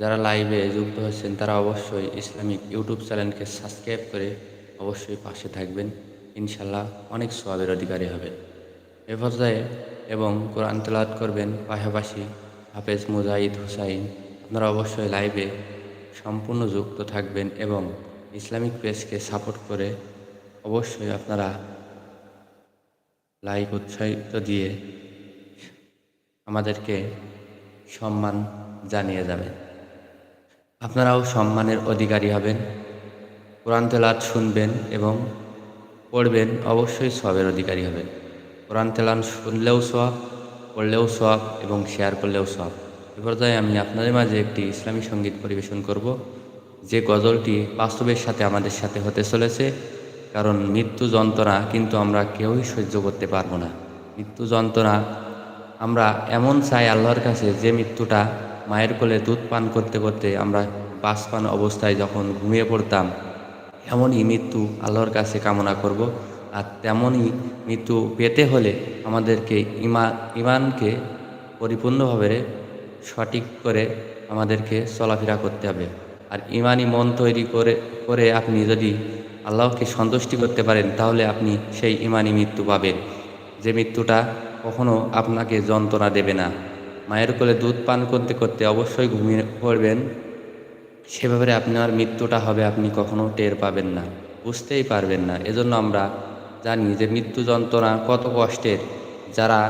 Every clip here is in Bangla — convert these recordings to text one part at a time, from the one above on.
যারা লাইভে যুক্ত হচ্ছেন তারা অবশ্যই ইসলামিক ইউটিউব চ্যানেলকে সাবস্ক্রাইব করে অবশ্যই পাশে থাকবেন। ইনশাল্লাহ অনেক সবের অধিকারী হবে এ পর্যায়ে এবং কোরআন তেলাওয়াত করবেন, পাশাপাশি হাফেজ মুজাহিদ হুসাইন, আপনারা অবশ্যই লাইভে সম্পূর্ণ যুক্ত থাকবেন এবং ইসলামিক পেজকে সাপোর্ট করে অবশ্যই আপনারা লাইক উৎসাহিত দিয়ে আমাদেরকে সম্মান জানিয়ে যাবেন। আপনারাও সম্মানের অধিকারী হবেন, কোরআন তেলাত শুনবেন এবং পড়বেন অবশ্যই সবের অধিকারী হবেন। কোরআন তেলান শুনলেও সব পড়লেও সব এবং শেয়ার করলেও সব এ পর্যায়ে আমি আপনাদের মাঝে একটি ইসলামী সংগীত পরিবেশন করব, যে গজলটি বাস্তবের সাথে আমাদের সাথে হতে চলেছে, কারণ মৃত্যু যন্ত্রণা কিন্তু আমরা কেউই সহ্য করতে পারব না। মৃত্যু যন্ত্রণা আমরা এমন চাই আল্লাহর কাছে যে মৃত্যুটা মায়ের কোলে দুধ পান করতে করতে আমরা বাসপান অবস্থায় যখন ঘুমিয়ে পড়তাম, এমনই মৃত্যু আল্লাহর কাছে কামনা করব আর তেমনই মৃত্যু পেতে হলে আমাদেরকে ইমা, ইমানকে পরিপূর্ণভাবে সঠিক করে আমাদেরকে চলাফেরা করতে হবে। আর ইমানই মন তৈরি করে করে আপনি যদি আল্লাহকে সন্তুষ্টি করতে পারেন, তাহলে আপনি সেই ইমানই মৃত্যু পাবেন। যে মৃত্যুটা কখনো আপনাকে যন্ত্রণা দেবে না। মায়ের কোলে দুধ পান করতে করতে অবশ্যই ঘুমিয়ে পড়বেন। সেভাবে আপনার মৃত্যুটা হবে আপনি কখনো টের পাবেন না, বুঝতেই পারবেন না। এজন্য আমরা জানি যে মৃত্যু যন্ত্রণা কত কষ্টের, যারা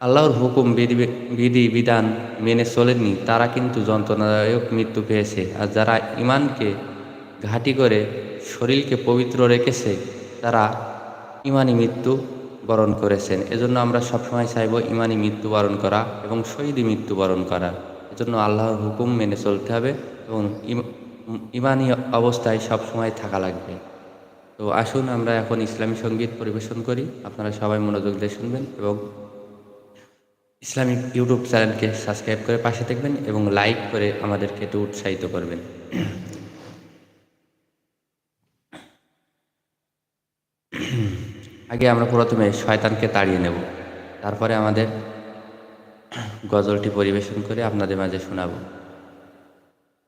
আল্লাহর হুকুম, বিধি বিধি, বিধান মেনে চলেননি, তারা কিন্তু যন্ত্রণাদায়ক মৃত্যু পেয়েছে। আর যারা ইমানকে ঘাঁটি করে, শরীরকে পবিত্র রেখেছে, তারা ইমানি মৃত্যু বরণ করেছেন। এজন্য আমরা সবসময় চাইব ইমানি মৃত্যু বরণ করা এবং শহীদি মৃত্যু বরণ করা। এজন্য আল্লাহর হুকুম মেনে চলতে হবে এবং ইম- ইমানি অবস্থায় সবসময় থাকা লাগবে। তো আসুন আমরা এখন ইসলামী সংগীত পরিবেশন করি। আপনারা সবাই মনোযোগ দিয়ে শুনবেন এবং ইসলামিক ইউটিউব চ্যানেলকে সাবস্ক্রাইব করে পাশে থাকবেন এবং লাইক করে আমাদেরকে একটু উৎসাহিত করবেন। আগে আমরা প্রথমে শয়তানকে তাড়িয়ে নেব তারপরে আমাদের গজলটি পরিবেশন করে আপনাদের মাঝে শোনাবো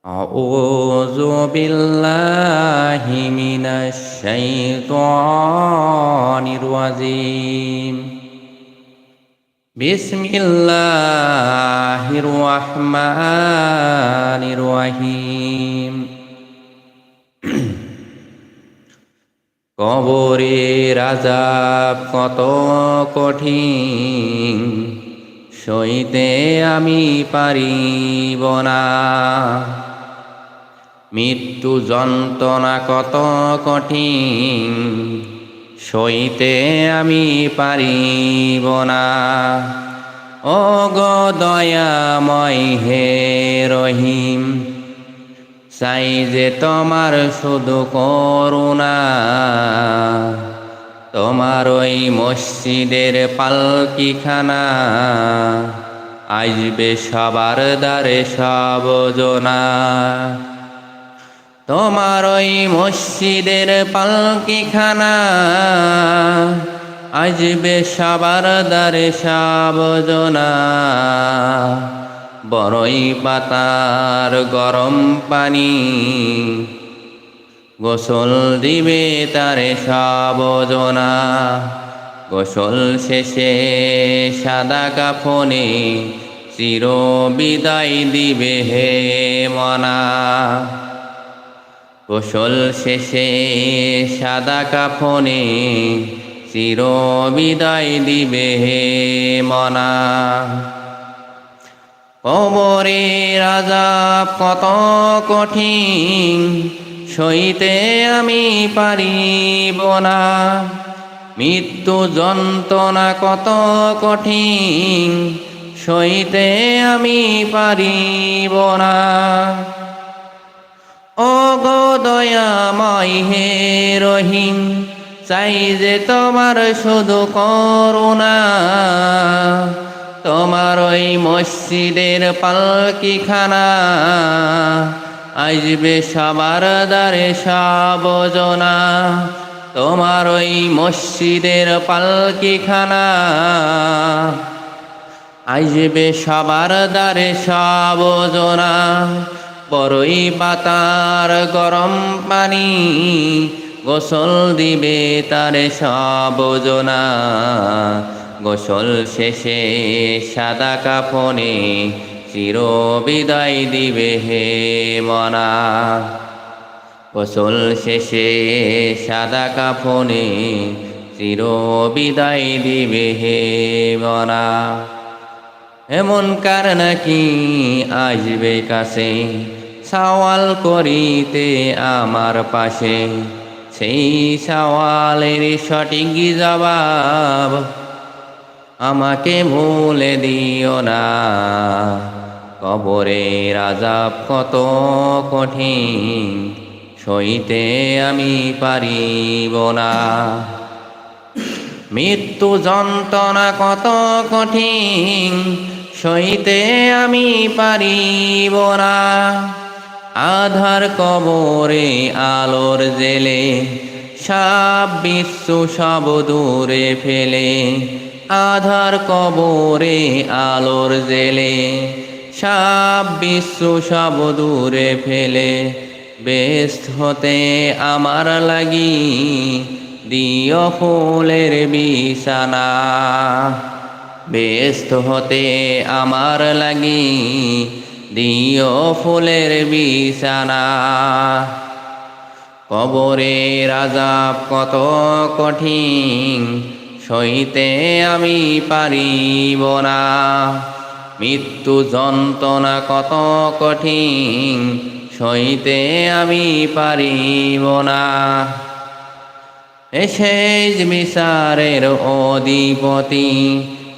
أعوذ بالله من الشيطان الرجيم بسم الله الرحمن الرحيم কবরের আজাব কত কঠিন, সইতে আমি পারিব না। মৃত্যু যন্ত্রণা কত কঠিন, সইতে আমি পারিব না। ও গো দয়াময় হে রহিম চাই যে তোমার শুধু করুণা। তোমার ওই মসজিদের পালকিখানা। আসবে সবার দ্বারে সবজনা তোমার ওই মসজিদের পালকিখানা। আসবে সবার দ্বারে সবজনা বড়ই পাতার গরম পানি। গোসল দিবে তারে সাবজনা। গোসল শেষে সাদা কাফনে চির বিদায় দিবে হে মনা। গোসল শেষে সাদা কাফনে চির বিদায় দিবে হে মনা। কবরের আজাব কত কঠিন, সইতে আমি পারিব না। মৃত্যু যন্ত্রণা কত কঠিন, সইতে আমি পারিব না। ও গো হে রহিম, চাই যে তোমার শুধু করুণা। তোমার ওই মসজিদের পালকিখানা। আসবে সবার দ্বারে সাবজনা। তোমার ওই মসজিদের পালকিখানা। আইজবে সবার দ্বারে সবজনা। বড়ই পাতার গরম পানি গোসল দিবে তারে সবজনা। গোসল শেষে সাদা কাফনে চির বিদায় দিবে হে মনা। গোসল শেষে সাদা কাফনে চির বিদায় দিবে হে মনা। এমন কার নাকি আসবে কাছে? সওয়াল করিতে আমার পাশে। সেই সওয়ালের সঠিক জবাব আমাকে ভুলে দিও না। কবরে রাজাব কত কঠিন, সইতে আমি পারিব না। মৃত্যু যন্ত্রণা কত কঠিন, সইতে আমি পারিব না। আধার কবরে আলোর জেলে সব বিশ্ব সব দূরে ফেলে আধার কবরে আলোর জেলে সব বিশ্ব সব দূরে ফেলে বেস্ট হতে আমার লাগি দিও ফুলের বিছানা। বেস্ত হতে আমার লাগি দিও ফুলের বিছানা। কবরে রাজাব কত কঠিন সইতে আমি পারিব না। মৃত্যু যন্ত্রণা কত কঠিন সইতে আমি পারিব না। এসেজ বিচারের অধিপতি,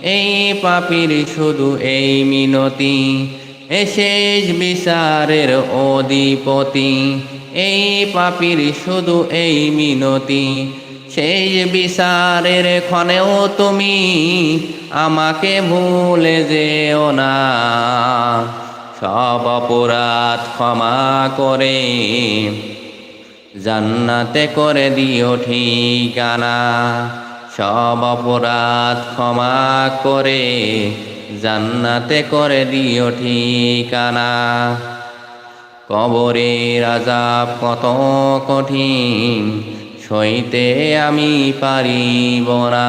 এই পাপির শুধু এই মিনতি। এসেজ বিচারের অধিপতি, এই পাপির শুধু এই মিনতি। সেই বিচারের ক্ষণেও তুমি আমাকে ভুলে যেও না। সব অপরাধ ক্ষমা করে জান্নাতে করে দিও ঠিকানা। সব অপরাধ ক্ষমা করে জান্নাতে করে দিও ঠিকানা। কবরে রাজাব কত কঠিন সইতে আমি পারিব না।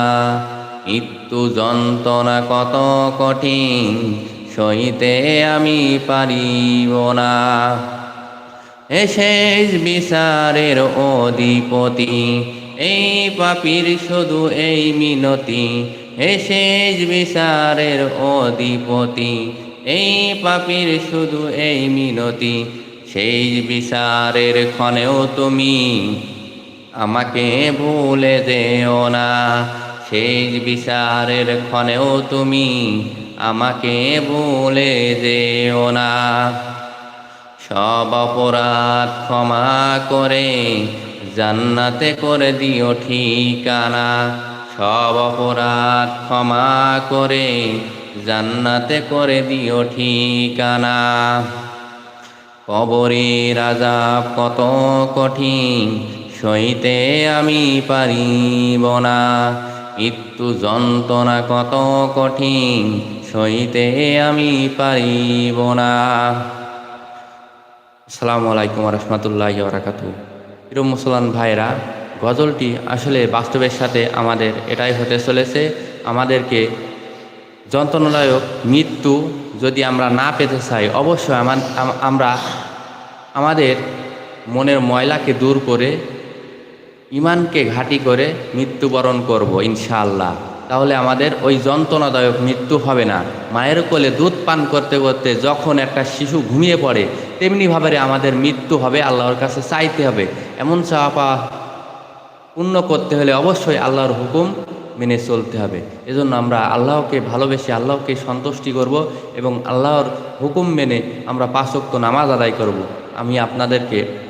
মৃত্যু যন্ত্রণা কত কঠিন, সইতে আমি পারিব না। এসেজ বিচারের অধিপতি, এই পাপির শুধু এই মিনতি। এসেজ বিচারের অধিপতি, এই পাপির শুধু এই মিনতি। সেই বিচারের ক্ষণেও তুমি আমাকে ভুলে যেও না। সেই বিচারের ক্ষণেও তুমি আমাকে ভুলে যেও না। সব অপরাধ ক্ষমা করে জান্নাতে করে দিও ঠিকানা। সব অপরাধ ক্ষমা করে জান্নাতে করে দিও ঠিকানা। কবরে রাজাব কত কঠিন সইতে আমি পারিব না। মৃত্যু যন্ত্রণা কত কঠিন সইতে আমি পারিব না। আসসালামু আলাইকুম রহমতুল্লাহ বারাকাতু প্রিয় মুসলমান ভাইরা গজলটি আসলে বাস্তবের সাথে আমাদের এটাই হতে চলেছে, আমাদেরকে যন্ত্রণাদায়ক মৃত্যু যদি আমরা না পেতে চাই, অবশ্যই আমার আমরা আমাদের মনের ময়লাকে দূর করে ইমানকে ঘাঁটি করে মৃত্যুবরণ করব, ইনশাআল্লাহ। তাহলে আমাদের ওই যন্ত্রণাদায়ক মৃত্যু হবে না। মায়ের কোলে দুধ পান করতে করতে যখন একটা শিশু ঘুমিয়ে পড়ে তেমনিভাবে আমাদের মৃত্যু হবে, আল্লাহর কাছে চাইতে হবে। এমন চাপা পূর্ণ করতে হলে অবশ্যই আল্লাহর হুকুম মেনে চলতে হবে। এজন্য আমরা আল্লাহকে ভালোবেসে আল্লাহকে সন্তুষ্টি করব এবং আল্লাহর হুকুম মেনে আমরা পাঁচক্ত নামাজ আদায় করব। আমি আপনাদেরকে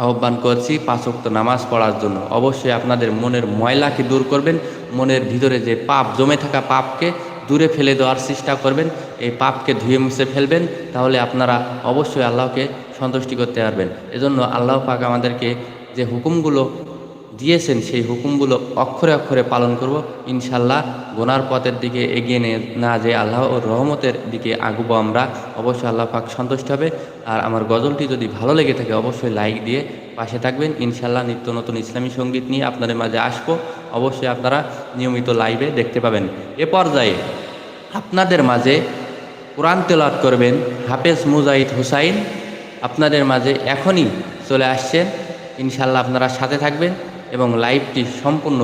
আহ্বান করছি পাঁচক্ত নামাজ পড়ার জন্য। অবশ্যই আপনাদের মনের ময়লাকে দূর করবেন, মনের ভিতরে যে পাপ, জমে থাকা পাপকে দূরে ফেলে দেওয়ার চেষ্টা করবেন, এই পাপকে ধুয়ে মুছে ফেলবেন, তাহলে আপনারা অবশ্যই আল্লাহকে সন্তুষ্টি করতে পারবেন। এজন্য আল্লাহ পাক আমাদেরকে যে হুকুমগুলো দিয়েছেন সেই হুকুমগুলো অক্ষরে অক্ষরে পালন করব। ইনশাল্লাহ গোনার পথের দিকে এগিয়ে নিয়ে না যে আল্লাহ ও রহমতের দিকে আগুবো আমরা। অবশ্যই আল্লাহ পাক সন্তুষ্ট হবে। আর আমার গজলটি যদি ভালো লেগে থাকে অবশ্যই লাইক দিয়ে পাশে থাকবেন। ইনশাল্লাহ নিত্য নতুন ইসলামী সংগীত নিয়ে আপনাদের মাঝে আসব। অবশ্যই আপনারা নিয়মিত লাইভে দেখতে পাবেন। এ পর্যায়ে আপনাদের মাঝে কোরআন তেলাত করবেন হাফেজ মুজাহিদ হুসাইন। আপনাদের মাঝে এখনই চলে আসছেন। ইনশাল্লাহ আপনারা সাথে থাকবেন। এবং লাইভটি সম্পূর্ণ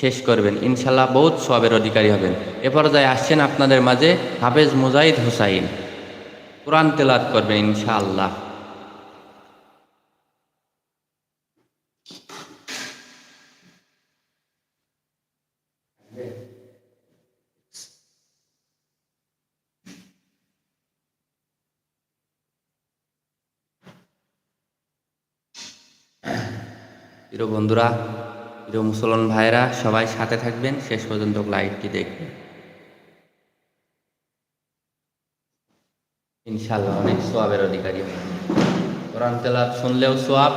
শেষ করবেন। ইনশাল্লাহ বহুত সবের অধিকারী হবেন। এ পর্যায়ে আসছেন আপনাদের মাঝে হাফেজ মুজাহিদ হুসাইন। কোরআন তেলাত করবেন ইনশাআল্লাহ। প্রিয় বন্ধুরা, প্রিয় মুসলমান ভাইরা সবাই সাথে থাকবেন। শেষ পর্যন্ত লাইভটি দেখবেন। ইনশাল্লাহ অনেক সোয়াবের অধিকারী কোরআন তেলাপ শুনলেও সোয়াব,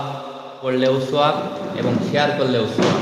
পড়লেও সোয়াব এবং শেয়ার করলেও সোয়াব।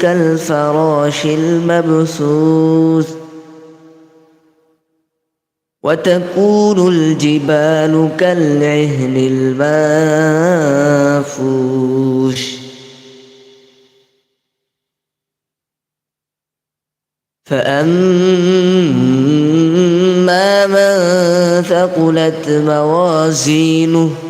كالفراش المبثوث وتكون الجبال كالعهن المنفوش فأما من ثقلت موازينه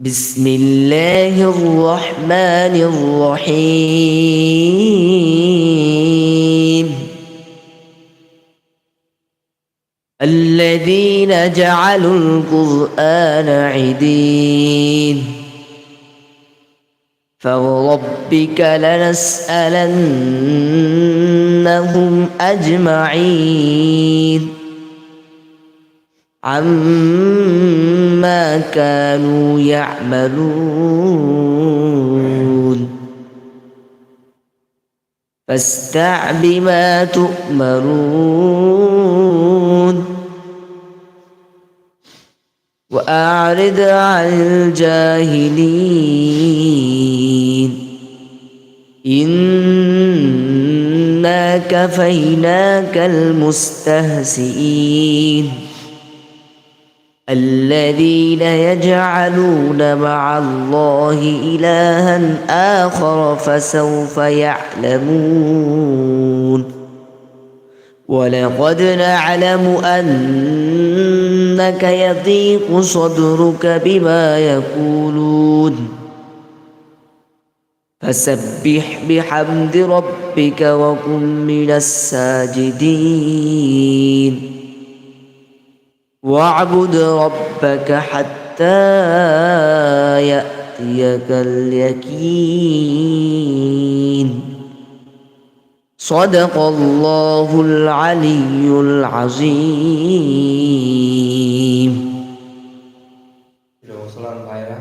بسم الله الرحمن الرحيم. الذين جعلوا القرآن عدين. فوربك لنسألنهم أجمعين. عما كانوا يعملون فاستع بما تؤمرون وأعرض عن الجاهلين إنا كفيناك المستهزئين الذين يجعلون مع الله إلها آخر فسوف يعلمون. ولقد نعلم أنك يضيق صدرك بما يقولون. فسبح بحمد ربك وكن من الساجدين. واعبد ربك حتى يأتيك اليقين صدق الله العلي العظيم প্রিয় মুসলমান ভাইরা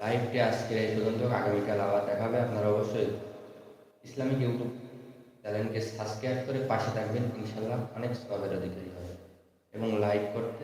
লাইভটি আজকের এই পর্যন্ত আগামীকাল আবার দেখাবে আপনারা অবশ্যই ইসলামিক ইউটিউব চ্যানেলকে সাবস্ক্রাইব করে পাশে থাকবেন ইনশাল্লাহ অনেক সবের অধিকারী হবে এবং লাইক করতে